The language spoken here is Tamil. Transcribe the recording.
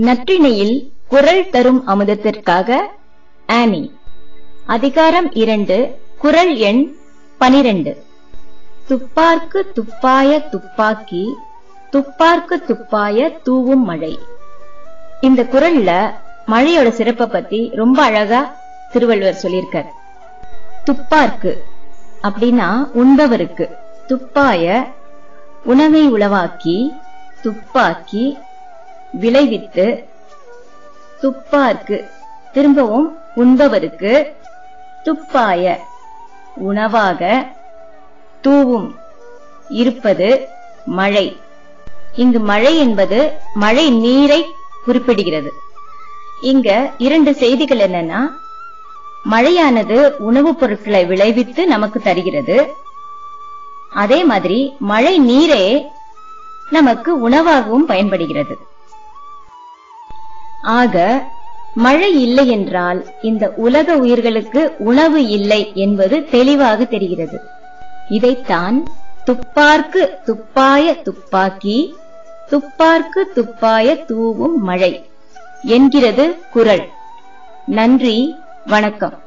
நற்றிணையில் குரல் தரும் அமுதத்திற்காக ஆனி அதிகாரம் இரண்டு குரல் எண் பனிரெண்டு. துப்பார்க்கு துப்பாய துப்பாக்கி துப்பார்க்கு துப்பாய தூவும் மழை. இந்த குரல்ல மழையோட சிறப்பை பத்தி ரொம்ப அழகா திருவள்ளுவர் சொல்லியிருக்கார். துப்பார்க்கு அப்படின்னா உண்பவருக்கு. துப்பாய உணவை உளவாக்கி துப்பாக்கி விளைவித்து துப்பார்க்கு திரும்பவும் உண்பவருக்கு துப்பாய உணவாக தூவும். இருப்பது மழை. இங்கு மழை என்பது மழை நீரை குறிப்பிடுகிறது. இங்க இரண்டு செய்திகள் என்னன்னா மழையானது உணவுப் பொருட்களை விளைவித்து நமக்கு தருகிறது. அதே மாதிரி மழை நீரே நமக்கு உணவாகவும் பயன்படுகிறது. ஆக மழை இல்லை என்றால் இந்த உலக உயிர்களுக்கு உணவு இல்லை என்பது தெளிவாக தெரிகிறது. இதைத்தான் துப்பார்க்கு துப்பாய துப்பாக்கி துப்பார்க்கு துப்பாய தூவும் மழை என்கிறது குரல். நன்றி வணக்கம்.